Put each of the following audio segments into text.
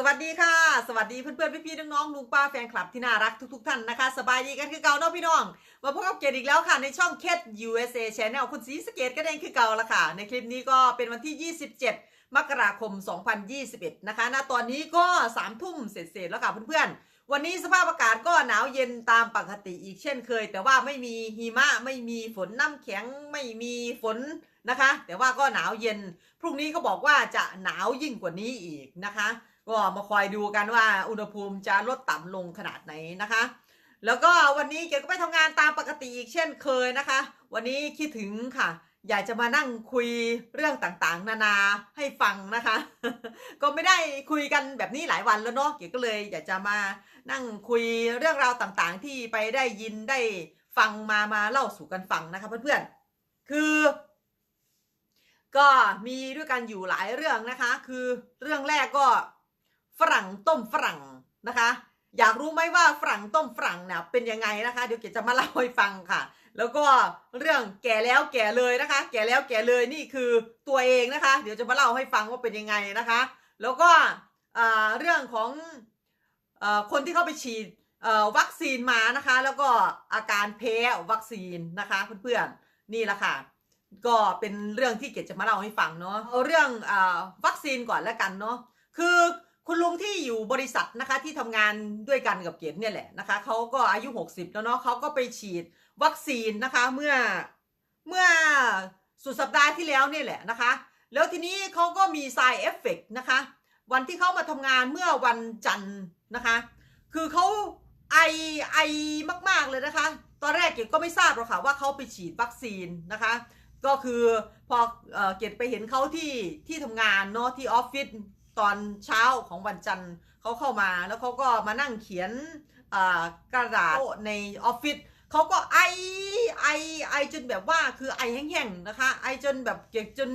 สวัสดีค่ะ สวัสดีเพื่อนๆพี่ๆน้องๆลุงป้าแฟนคลับที่น่ารักทุกๆท่านนะคะ สบายดีกันคือเก่าเนาะพี่น้อง มาพบกับเกดอีกแล้วค่ะ ในช่องเคท USA Channel คุณสีสเกตก็เองคือเก่าละค่ะ ในคลิปนี้ก็เป็นวันที่ 27 มกราคม 2021 นะคะณตอนนี้ก็3ทุ่มเสร็จๆแล้วค่ะเพื่อนๆ วันนี้สภาพอากาศก็หนาวเย็นตามปกติอีกเช่นเคย แต่ว่าไม่มีหิมะไม่มีฝนน้ำแข็งไม่มีฝนนะคะ แต่ว่าก็หนาวเย็น พรุ่งนี้ก็บอกว่าจะหนาวยิ่งกว่านี้อีกนะคะ ก็มาคอยดูกันว่าอุณหภูมิจะลดต่ำลงขนาดไหนนะคะ แล้วก็วันนี้เก๋ก็ไปทำงานตามปกติอีกเช่นเคยนะคะ วันนี้คิดถึงค่ะอยากจะมานั่งคุยเรื่องต่างๆ นานาให้ฟังนะคะ ก็ไม่ได้คุยกันแบบนี้หลายวันแล้วเนาะเก๋ก็เลยอยากจะมา นั่งคุยเรื่องราวต่างๆ ที่ไปได้ยินได้ฟังมามาเล่าสู่กันฟังนะคะเพื่อนๆ คือ ก็มีด้วยกันอยู่หลายเรื่องนะคะ คือเรื่องแรกก็ฝรั่งต้มฝรั่งนะคะ อยากรู้ไหมว่าฝรั่งต้มฝรั่งเนี่ยเป็นยังไงนะคะ เดี๋ยวเก๋จะมาเล่าให้ฟังค่ะ แล้วก็เรื่องแก่แล้วแก่เลยนะคะ แก่แล้วแก่เลยนี่คือตัวเองนะคะ เดี๋ยวจะมาเล่าให้ฟังว่าเป็นยังไงนะคะ แล้วก็เรื่องของ คนที่เข้าไปฉีดวัคซีนมานะคะ แล้วก็อาการแพ้วัคซีนนะคะเพื่อนๆนี่แหละค่ะ ก็เป็นเรื่องที่เกดจะมาเล่าให้ฟังเนาะเอาเรื่องอวัคซีนก่อนแล้วกันเนาะคือคุณลุงที่อยู่บริษัทนะคะที่ทำงานด้วยกันกับเกดเนี่ยแหละนะคะเขาก็อายุ 60 แล้วเนาะเขาก็ไปฉีดวัคซีนนะคะเมื่อเมื่อสุดสัปดาห์ที่แล้วเนี่ยแหละนะคะ แล้วทีนี้เขาก็มี side effect นะคะ วันที่เขามาทำงานเมื่อวันจันทร์ นะคะ คือเขาไอไอมาก ๆ เลยนะคะ ตอนแรกเกดก็ไม่ทราบหรอกค่ะว่าเขาไปฉีดวัคซีนนะคะ ก็คือพอเกดไปเห็นเขาที่ที่ทำงานเนาะที่ออฟฟิศตอนเช้าของวันจันทร์เขาเข้ามาแล้วเขาก็มานั่งเขียนกระดาษในออฟฟิศเขาก็ไอไอไอจนแบบว่าคือไอแห้งๆนะคะ ไอจนแบบเกดจน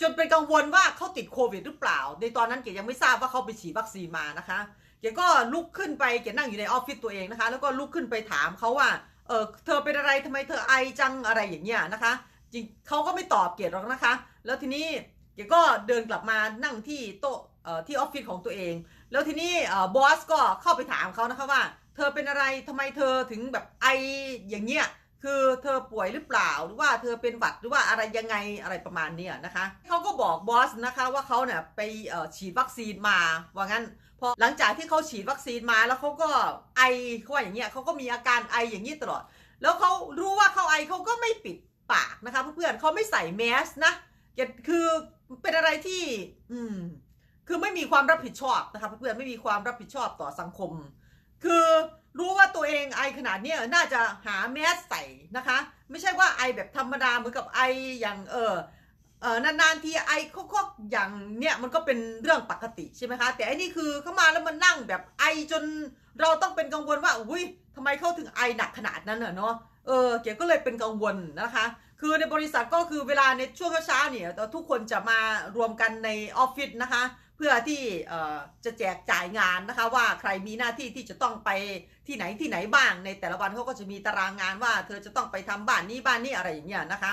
จนเป็นกังวลว่าเขาติดโควิดหรือเปล่า ในตอนนั้นเกดยังไม่ทราบว่าเขาไปฉีดวัคซีนมานะคะ เกดก็ลุกขึ้นไปเกดนั่งอยู่ในออฟฟิศตัวเองนะคะ แล้วก็ลุกขึ้นไปถามเขาว่า เออเธอเป็นอะไรทำไมเธอไอจังอะไรอย่างเงี้ยนะคะ จริงเขาก็ไม่ตอบเกดหรอกนะคะ แล้วทีนี้เกดก็เดินกลับมานั่งที่โต๊ะที่ออฟฟิศของตัวเอง แล้วทีนี้บอสก็เข้าไปถามเขานะคะว่า เธอเป็นอะไรทำไมเธอถึงแบบไออย่างเงี้ยคือเธอป่วยหรือเปล่าหรือว่าเธอเป็นหวัดหรือว่าอะไรยังไงอะไรประมาณนี้นะคะเขาก็บอกบอสนะคะว่าเขาเนี่ยไปฉีดวัคซีนมาว่างั้น อหลังจากที่เขาฉีดวัคซีนมาแล้วเขาก็ไอเขาว่าอย่างเงี้ยเขาก็มีอาการไออย่างนี้ตลอด แล้วเขารู้ว่าเขาไอเขาก็ไม่ปิดปากนะคะเพื่อนๆเขาไม่ใส่แมสนะคือเป็นอะไรที่ อืม คือไม่มีความรับผิดชอบนะคะเพื่อนๆไม่มีความรับผิดชอบต่อสังคม คือรู้ว่าตัวเองไอขนาดนี้น่าจะหาแมสใส่นะคะ ไม่ใช่ว่าไอแบบธรรมดาเหมือนกับไออย่างเออ เออนานๆทีไอคอกๆอย่างเนี้ยมันก็เป็นเรื่องปกติใช่ไหมคะ แต่อันนี้คือเข้ามาแล้วมันนั่งแบบไอจนเราต้องเป็นกังวลว่าอุ้ยทำไมเข้าถึงไอหนักขนาดนั้นเนอะเนาะเออเก๋ก็เลยเป็นกังวลนะคะ คือในบริษัทก็คือเวลาในช่วงเช้าเนี่ยทุกคนจะมารวมกันในออฟฟิศนะคะ เพื่อที่จะแจกจ่ายงานนะคะ ว่าใครมีหน้าที่ที่จะต้องไปที่ไหนที่ไหนบ้าง ในแต่ละวันเขาก็จะมีตารางงานว่า เธอจะต้องไปทำบ้านนี้บ้านนี้อะไรอย่างเงี้ยนะคะ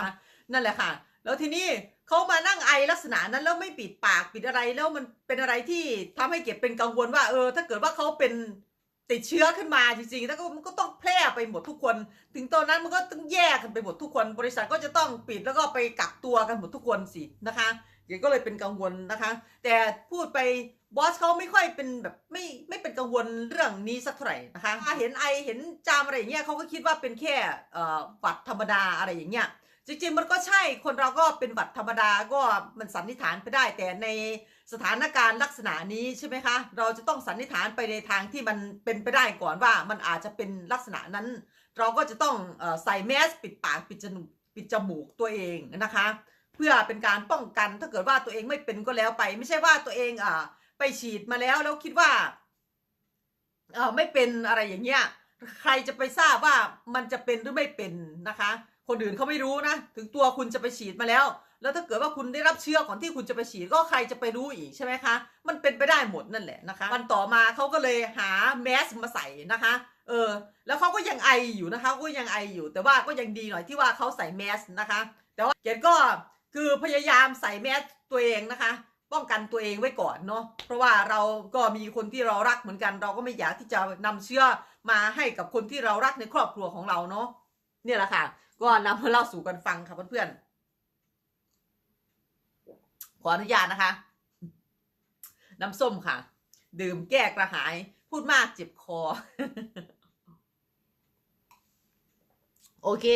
นั่นแหละค่ะ แล้วทีนี้เขามานั่งไอลักษณะนั้นแล้วไม่ปิดปากปิดอะไรแล้วมันเป็นอะไรที่ทำให้เก็บเป็นกังวลว่า เออ ถ้าเกิดว่าเขาเป็นติดเชื้อขึ้นมาจริงๆแล้วก็มันก็ต้องแพร่ไปหมดทุกคน ถึงตอนนั้นมันก็ต้องแยกกันไปหมดทุกคน บริษัทก็จะต้องปิดแล้วก็ไปกักตัวกันหมดทุกคนสินะคะเก๋ก็เลยเป็นกังวลนะคะ แต่พูดไปบอสเขาไม่ค่อยเป็นแบบไม่ไม่เป็นกังวลเรื่องนี้สักเท่าไหร่นะคะถ้าเห็นไอเห็นจามอะไรอย่างเงี้ยเขาก็คิดว่าเป็นแค่เอ่อหวัดธรรมดาอะไรอย่างเงี้ย จริงๆมันก็ใช่คนเราก็เป็นหวัดธรรมดาก็มันสันนิษฐานไปได้ แต่ในสถานการณ์ลักษณะนี้ใช่ไหมคะ เราจะต้องสันนิษฐานไปในทางที่มันเป็นไปได้ก่อนว่ามันอาจจะเป็นลักษณะนั้น เราก็จะต้องใส่แมสปิดปากปิดจมูกปิดจมูกตัวเองนะคะ เพื่อเป็นการป้องกันถ้าเกิดว่าตัวเองไม่เป็นก็แล้วไป ไม่ใช่ว่าตัวเองอ่าไปฉีดมาแล้วแล้วคิดว่าเออไม่เป็นอะไรอย่างเงี้ยใครจะไปทราบว่ามันจะเป็นหรือไม่เป็นนะคะ คนอื่นเขาไม่รู้นะ ถึงตัวคุณจะไปฉีดมาแล้ว แล้วถ้าเกิดว่าคุณได้รับเชื้อก่อนที่คุณจะไปฉีดก็ใครจะไปรู้อีกใช่ไหมคะ มันเป็นไปได้หมดนั่นแหละนะคะ วันต่อมาเขาก็เลยหาแมสมาใส่นะคะ เออ แล้วเขาก็ยังไออยู่นะคะ ก็ยังไออยู่ แต่ว่าก็ยังดีหน่อยที่ว่าเขาใส่แมสนะคะ แต่ว่าเกดก็คือพยายามใส่แมสตัวเองนะคะ ป้องกันตัวเองไว้ก่อนเนาะ เพราะว่าเราก็มีคนที่เรารักเหมือนกัน เราก็ไม่อยากที่จะนำเชื้อมาให้กับคนที่เรารักในครอบครัวของเราเนาะ เนี่ยแหละค่ะ ก็นำมาเล่าสู่กันฟังค่ะเพื่อนๆขออนุญาตนะคะ น้ำส้มค่ะ ดื่มแก้กระหาย พูดมากเจ็บคอ โอเค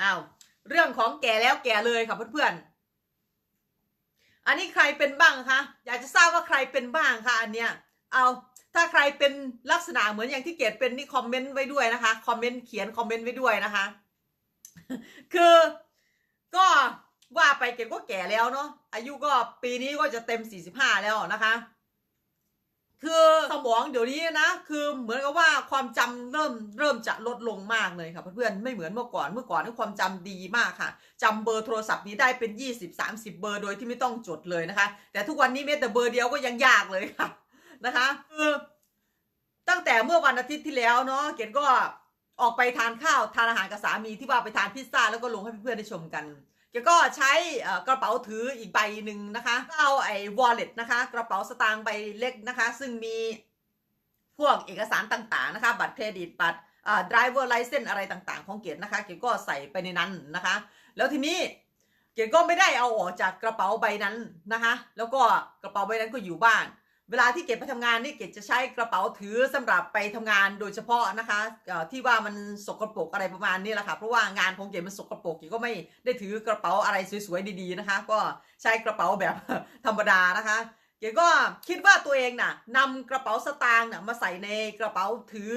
อ้าวเรื่องของแก่แล้วแก่เลยค่ะเพื่อนๆ อันนี้ใครเป็นบ้างคะ อยากจะทราบว่าใครเป็นบ้างคะอันเนี้ย เอา ถ้าใครเป็นลักษณะเหมือนอย่างที่เกดเป็นนี่คอมเมนต์ไว้ด้วยนะคะคอมเมนต์เขียนคอมเมนต์ไว้ด้วยนะคะ คือก็ว่าไปเกดก็แก่แล้วเนาะอายุก็ปีนี้ก็จะเต็ม 45 แล้วนะคะ คือสมองเดี๋ยวนี้นะ คือเหมือนกับว่าความจำเริ่มเริ่มจะลดลงมากเลยค่ะเพื่อนๆไม่เหมือนเมื่อก่อนเมื่อก่อนนี่ความจำดีมากค่ะจำเบอร์โทรศัพท์นี้ได้เป็น 20 30 เบอร์โดยที่ไม่ต้องจดเลยนะคะ แต่ทุกวันนี้แม้แต่เบอร์เดียวก็ยังยากเลยค่ะ นะคะคือตั้งแต่เมื่อวันอาทิตย์ที่แล้วเนาะเกดก็ออกไปทานข้าวทานอาหารกับสามีที่ว่าไปทานพิซซ่าแล้วก็ลงให้เพื่อนๆได้ชมกันแกก็ใช้กระเป๋าถืออีกใบหนึ่งนะคะเอาไอ้ wallet นะคะ กระเป๋าสตางค์ใบเล็กนะคะ ซึ่งมีพวกเอกสารต่างๆนะคะ บัตรเครดิตบัตรอ่า driver license อะไรต่างๆ ของเกดนะคะ เกดก็ใส่ไปในนั้นนะคะ แล้วทีนี้เกดก็ไม่ได้เอาออกจากกระเป๋าใบนั้นนะคะ แล้วก็กระเป๋าใบนั้นก็อยู่บ้าน เวลาที่เกดไปทำงานนี่เกดจะใช้กระเป๋าถือสำหรับไปทำงานโดยเฉพาะนะคะที่ว่ามันสกปรกอะไรประมาณนี้แหละค่ะเพราะว่างานของเกดมันสกปรกเกดก็ไม่ได้ถือกระเป๋าอะไรสวยๆดีๆนะคะ ก็ใช้กระเป๋าแบบธรรมดานะคะ เกดก็คิดว่าตัวเองน่ะนำกระเป๋าสตางค์น่ะมาใส่ในกระเป๋าถือ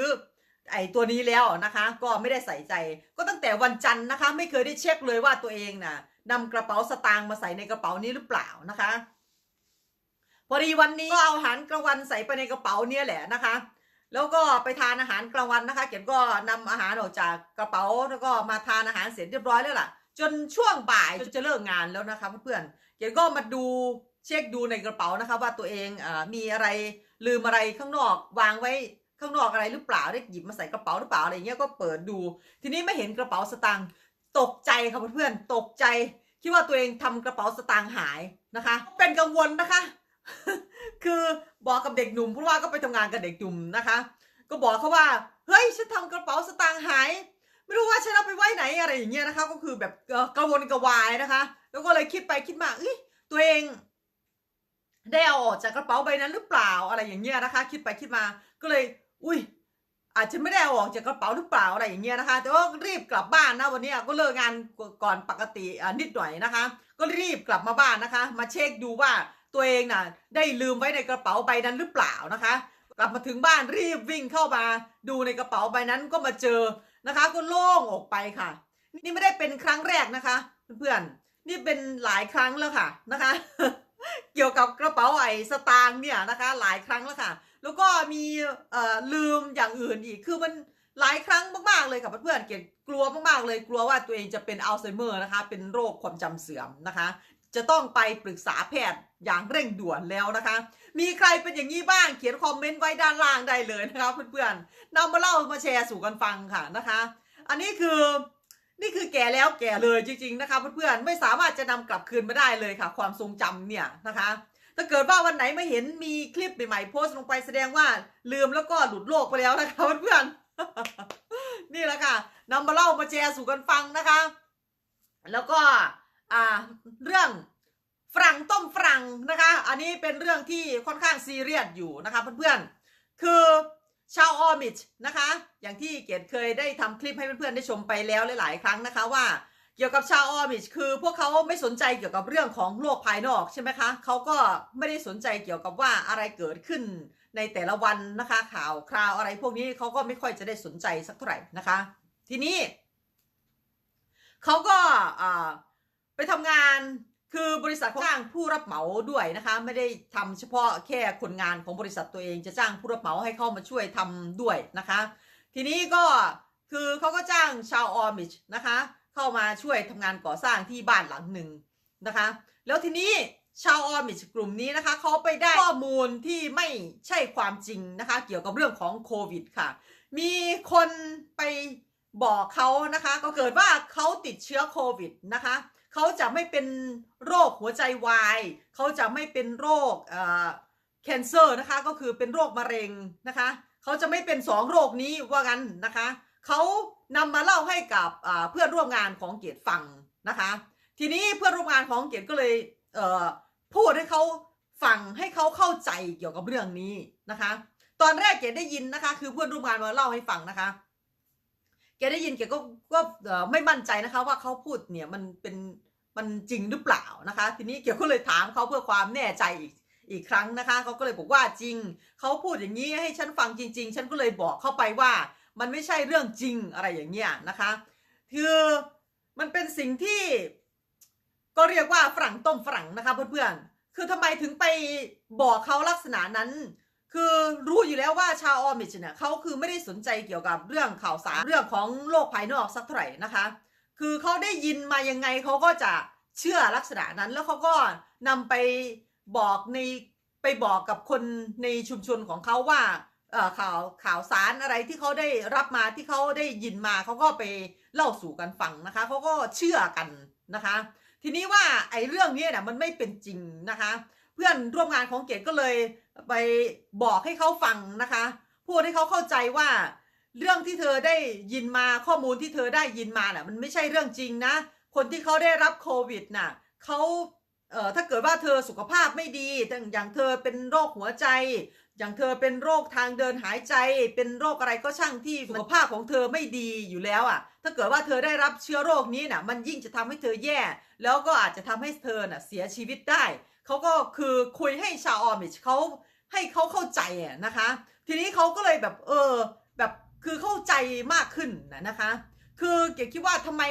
ไอตัวนี้แล้วนะคะ ก็ไม่ได้ใส่ใจ ก็ตั้งแต่วันจันทร์นะคะ ไม่เคยได้เช็คเลยว่าตัวเองน่ะนำกระเป๋าสตางค์มาใส่ในกระเป๋านี้หรือเปล่านะคะ พอดีวันนี้ก็เอาอาหารกลางวันใส่ไปในกระเป๋าเนี่ยแหละนะคะ แล้วก็ไปทานอาหารกลางวันนะคะเก็บก็นำอาหารออกจากกระเป๋าแล้วก็มาทานอาหารเสร็จเรียบร้อยแล้วล่ะ จนช่วงบ่ายจนจะเลิกงานแล้วนะคะเพื่อนๆเก็บก็มาดูเช็คดูในกระเป๋านะคะ ว่าตัวเองอมีอะไรลืมอะไรข้างนอกวางไว้ข้างนอกอะไรหรือเปล่าได้หยิบมาใส่กระเป๋าหรือเปล่าอะไรเงี้ยก็เปิดดู ทีนี้ไม่เห็นกระเป๋าสตางค์ตกใจค่ะเพื่อนๆตกใจคิดว่าตัวเองทำกระเป๋าสตางค์หายนะคะ เป็นกังวลนะคะ คือบอกกับเด็กหนุ่มเพราะว่าก็ไปทำงานกับเด็กหนุ่มนะคะ ก็บอกเขาว่า เฮ้ยฉันทำกระเป๋าสตางค์หาย ไม่รู้ว่าฉันเอาไปไว้ไหนอะไรอย่างเงี้ยนะคะ ก็คือแบบกระวนกระวายนะคะ แล้วก็เลยคิดไปคิดมาเอ้ยตัวเองได้เอาออกจากกระเป๋าใบนั้นหรือเปล่าอะไรอย่างเงี้ยนะคะ คิดไปคิดมาก็เลย อุ้ยอาจจะไม่ได้เอาออกจากกระเป๋าหรือเปล่าอะไรอย่างเงี้ยนะคะ แต่ว่ารีบกลับบ้านนะวันนี้ก็เลิกงานก่อนปกตินิดหน่อยนะคะ ก็รีบกลับมาบ้านนะคะ มาเช็คดูว่า ตัวเองน่ะได้ลืมไว้ในกระเป๋าใบนั้นหรือเปล่านะคะ กลับมาถึงบ้านรีบวิ่งเข้ามา ดูในกระเป๋าใบนั้นก็มาเจอนะคะ ก็โล่งออกไปค่ะ นี่ไม่ได้เป็นครั้งแรกนะคะ เพื่อนๆนี่เป็นหลายครั้งแล้วค่ะนะคะ เกี่ยวกับกระเป๋าไอ้สตางค์เนี่ยนะคะ หลายครั้งแล้วค่ะ แล้วก็มีเอ่อลืมอย่างอื่นอีกคือมันหลายครั้งมากๆเลยค่ะเพื่อนๆเกดกลัวมากๆเลยกลัวว่าตัวเองจะเป็นอัลไซเมอร์นะคะ เป็นโรคความจำเสื่อมนะคะ จะต้องไปปรึกษาแพทย์อย่างเร่งด่วนแล้วนะคะ มีใครเป็นอย่างนี้บ้าง เขียนคอมเมนต์ไว้ด้านล่างได้เลยนะคะเพื่อนๆนำมาเล่ามาแชร์สู่กันฟังค่ะนะคะ อันนี้คือนี่คือแก่แล้วแก่เลยจริง ๆนะคะเพื่อนๆไม่สามารถจะนำกลับคืนมาได้เลยค่ะ ความทรงจำเนี่ยนะคะถ้าเกิดว่าวันไหนไม่เห็นมีคลิปใหม่ๆโพสต์ลงไปแสดงว่าลืมแล้วก็หลุดโลกไปแล้วนะคะเพื่อนๆนี่แหละค่ะนำมาเล่ามาแชร์สู่กันฟังนะคะ แล้วก็ อ่าเรื่องฝรั่งต้มฝรั่งนะคะ อันนี้เป็นเรื่องที่ค่อนข้างซีเรียสอยู่นะคะเพื่อนๆ คือชาวออมิชนะคะ อย่างที่เกดเคยได้ทำคลิปให้เพื่อนๆได้ชมไปแล้วหลายๆครั้งนะคะว่าเกี่ยวกับชาวออมิชคือพวกเขาไม่สนใจเกี่ยวกับเรื่องของโลกภายนอกใช่ไหมคะเขาก็ไม่ได้สนใจเกี่ยวกับว่าอะไรเกิดขึ้นในแต่ละวันนะคะ ข่าวคราวอะไรพวกนี้เขาก็ไม่ค่อยจะได้สนใจสักเท่าไหร่นะคะ ทีนี้เขาก็อ่า ไปทำงานคือบริษัทเขาจ้างผู้รับเหมาด้วยนะคะ ไม่ได้ทำเฉพาะแค่คนงานของบริษัทตัวเองจะจ้างผู้รับเหมาให้เข้ามาช่วยทำด้วยนะคะ ทีนี้ก็คือเขาก็จ้างชาวออมิชนะคะ เข้ามาช่วยทำงานก่อสร้างที่บ้านหลังหนึ่งนะคะ แล้วทีนี้ชาวออมิชกลุ่มนี้นะคะเขาไปได้ข้อมูลที่ไม่ใช่ความจริงนะคะ เกี่ยวกับเรื่องของโควิดค่ะ มีคนไปบอกเขานะคะ ก็เกิดว่าเขาติดเชื้อโควิดนะคะ เขาจะไม่เป็นโรคหัวใจวาย เขาจะไม่เป็นโรคเอ่อ cancer นะคะ ก็คือเป็นโรคมะเร็งนะคะ เขาจะไม่เป็นสองโรคนี้ว่างั้นนะคะ เขานำมาเล่าให้กับเพื่อนร่วมงานของเกียรติฟังนะคะ ทีนี้เพื่อนร่วมงานของเกียรติก็เลยเพูดให้เขาฟังให้เขาเข้าใจเกี่ยวกับเรื่องนี้นะคะ ตอนแรกเกียรติได้ยินนะคะ คือเพื่อนร่วมงานมาเล่าให้ฟังนะคะ แกได้ยินแกก็ก็ไม่มั่นใจนะคะว่าเขาพูดเนี่ยมันเป็นมันจริงหรือเปล่านะคะ ทีนี้เกียวก็เลยถามเขาเพื่อความแน่ใจอีกอีกครั้งนะคะเขาก็เลยบอกว่าจริงเขาพูดอย่างนี้ให้ฉันฟังจริง ๆ ฉันก็เลยบอกเข้าไปว่า มันไม่ใช่เรื่องจริงอะไรอย่างเงี้ยนะคะคือมันเป็นสิ่งที่ก็เรียกว่าฝรั่งต้มฝรั่งนะคะเพื่อนๆคือทำไมถึงไปบอกเขาลักษณะนั้น คือรู้อยู่แล้วว่าชาวออมิชเนี่ยเขาคือไม่ได้สนใจเกี่ยวกับเรื่องข่าวสารเรื่องของโลกภายนอกสักเท่าไหร่นะคะ คือเขาได้ยินมายังไงเขาก็จะเชื่อลักษณะนั้นแล้วเขาก็นำไปบอกในไปบอกกับคนในชุมชนของเขาว่าเออข่าวข่าวสารอะไรที่เขาได้รับมาที่เขาได้ยินมาเขาก็ไปเล่าสู่กันฟังนะคะเขาก็เชื่อกันนะคะ ทีนี้ว่าไอ้เรื่องนี้เนี่ยมันไม่เป็นจริงนะคะ เพื่อนร่วมงานของเกดก็เลย ไปบอกให้เขาฟังนะคะ พูดให้เขาเข้าใจว่า เรื่องที่เธอได้ยินมาข้อมูลที่เธอได้ยินมาน่ะ มันไม่ใช่เรื่องจริงนะ คนที่เขาได้รับโควิดน่ะเขาเอ่อถ้าเกิดว่าเธอสุขภาพไม่ดีอย่างเธอเป็นโรคหัวใจ อย่างเธอเป็นโรคทางเดินหายใจ เป็นโรคอะไรก็ช่างที่สุขภาพของเธอไม่ดีอยู่แล้วอะ ถ้าเกิดว่าเธอได้รับเชื้อโรคนี้น่ะ มันยิ่งจะทำให้เธอแย่ แล้วก็อาจจะทำให้เธอน่ะเสียชีวิตได้ เขาก็คือคุยให้ชาวออมิชเขา ให้เขาเข้าใจอะนะคะ ทีนี้เขาก็เลยแบบเออแบบคือเข้าใจมากขึ้นนะนะคะ คือเก๋คิดว่าทำไม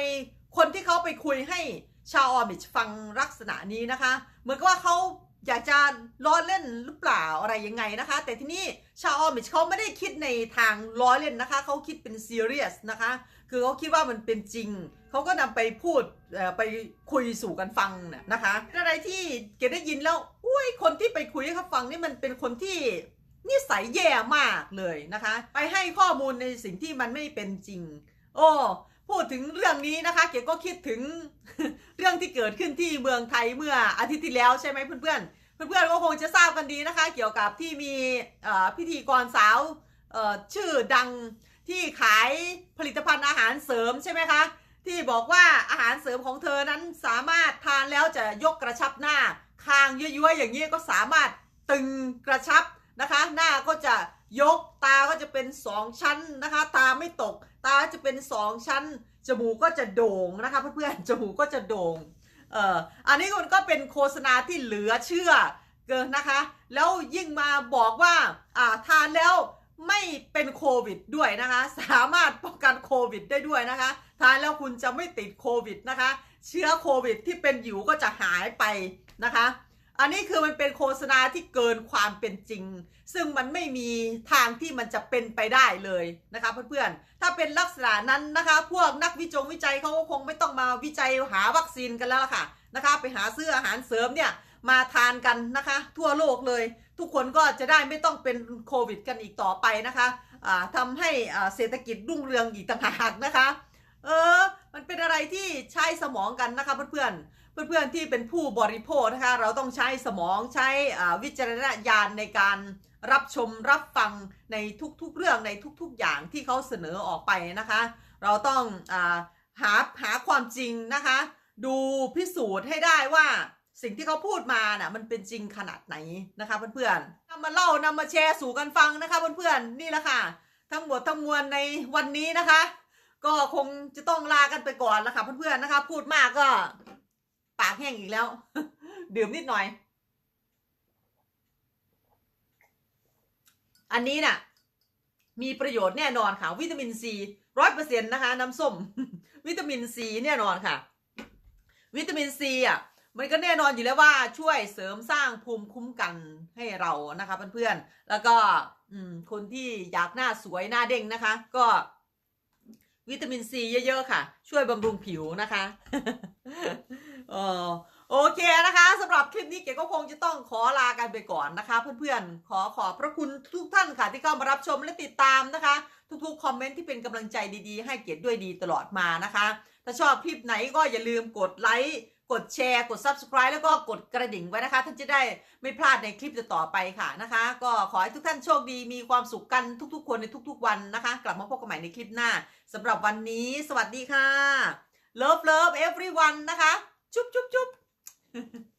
คนที่เขาไปคุยให้ชาวออมิชฟังลักษณะนี้นะคะ เหมือนกับว่าเขา อยากจะล้อเล่นหรือเปล่าอะไรยังไงนะคะ แต่ที่นี่ชาวออมิชเขาไม่ได้คิดในทางล้อเล่นนะคะ เขาคิดเป็นซีเรียสนะคะ คือเขาคิดว่ามันเป็นจริง เขาก็นำไปพูดไปคุยสู่กันฟังน่ะนะคะอะไรที่เกดได้ยินแล้วอุ้ยคนที่ไปคุยให้เขาฟังนี่มันเป็นคนที่นิสัยแย่มากเลยนะคะ ไปให้ข้อมูลในสิ่งที่มันไม่เป็นจริง โอ้พูดถึงเรื่องนี้นะคะ เกดก็คิดถึง เรื่องที่เกิดขึ้นที่เมืองไทยเมื่ออาทิตย์ที่แล้วใช่ไหมเพื่อนๆ เพื่อนๆก็คงจะทราบกันดีนะคะ เกี่ยวกับที่มีพิธีกรสาวชื่อดังที่ขายผลิตภัณฑ์อาหารเสริมใช่ไหมคะที่บอกว่าอาหารเสริมของเธอนั้นสามารถทานแล้วจะยกกระชับหน้าคางย้วยๆอย่างนี้ก็สามารถตึงกระชับนะคะ หน้าก็จะยกตาก็จะเป็นสองชั้นนะคะ ตาไม่ตก ตาจะเป็นสองชั้น จมูกก็จะโด่งนะคะเพื่อนๆ จมูกก็จะโด่ง เอ่อ อันนี้มันก็เป็นโฆษณาที่เหลือเชื่อเกินนะคะ แล้วยิ่งมาบอกว่า อ่า ทานแล้วไม่เป็นโควิดด้วยนะคะ สามารถป้องกันโควิดได้ด้วยนะคะ ทานแล้วคุณจะไม่ติดโควิดนะคะ เชื้อโควิดที่เป็นอยู่ก็จะหายไปนะคะ อันนี้คือมันเป็นโฆษณาที่เกินความเป็นจริง ซึ่งมันไม่มีทางที่มันจะเป็นไปได้เลยนะคะเพื่อนๆ ถ้าเป็นลักษณะนั้นนะคะ พวกนักวิจงวิจัยเขาก็คงไม่ต้องมาวิจัยหาวัคซีนกันแล้วล่ะค่ะนะคะ ไปหาซื้ออาหารเสริมเนี่ยมาทานกันนะคะ ทั่วโลกเลย ทุกคนก็จะได้ไม่ต้องเป็นโควิด กันอีกต่อไปนะคะอ่าทำให้เศรษฐกิจรุ่งเรืองอีกต่างหากนะคะ เออ มันเป็นอะไรที่ใช้สมองกันนะคะเพื่อนๆ เพื่อนๆที่เป็นผู้บริโภคนะคะเราต้องใช้สมองใช้วิจารณญาณในการรับชมรับฟังในทุกๆเรื่องในทุกๆอย่างที่เขาเสนอออกไปนะคะ เราต้องอหาหาความจริงนะคะ ดูพิสูจน์ให้ได้ว่าสิ่งที่เขาพูดมาน่ะมันเป็นจริงขนาดไหนนะคะเพื่อนๆนำมาเล่านำมาแชร์สู่กันฟังนะคะเพื่อนๆนี่แหละค่ะ ทั้งหมดทั้งมวลในวันนี้นะคะ ก็คงจะต้องลากันไปก่อนแล้วค่ะเพื่อนๆนะคะ พูดมากก็ ปากแห้งอีกแล้ว ดื่มนิดหน่อย อันนี้น่ะ มีประโยชน์แน่นอนค่ะ วิตามินซีร้อยเปอร์เซ็นต์นะคะ น้ำส้ม วิตามินซีแน่นอนค่ะ วิตามินซีอะมันก็แน่นอนอยู่แล้วว่าช่วยเสริมสร้างภูมิคุ้มกันให้เรานะคะเพื่อนๆ แล้วก็คนที่อยากหน้าสวยหน้าเด้งนะคะ ก็วิตามินซีเยอะๆค่ะ ช่วยบำรุงผิวนะคะ เออโอเคนะคะสำหรับคลิปนี้เก๋ก็คงจะต้องขอลากันไปก่อนนะคะ เพื่อนๆ ขอขอบพระคุณทุกท่านค่ะ ที่เข้ามารับชมและติดตามนะคะ ทุกๆ คอมเมนต์ที่เป็นกำลังใจดีๆ ให้เกียรติด้วยดีตลอดมานะคะ ถ้าชอบคลิปไหนก็อย่าลืมกดไลค์กดแชร์กด Subscribe แล้วก็กดกระดิ่งไว้นะคะ ท่านจะได้ไม่พลาดในคลิปต่อไปค่ะนะคะ ก็ขอให้ทุกท่านโชคดีมีความสุขกันทุกๆ คนในทุก ๆ วันนะคะ กลับมาพบกันใหม่ในคลิปหน้าสำหรับวันนี้ สวัสดีค่ะ Love Love everyone นะคะ chúc chúc chúc.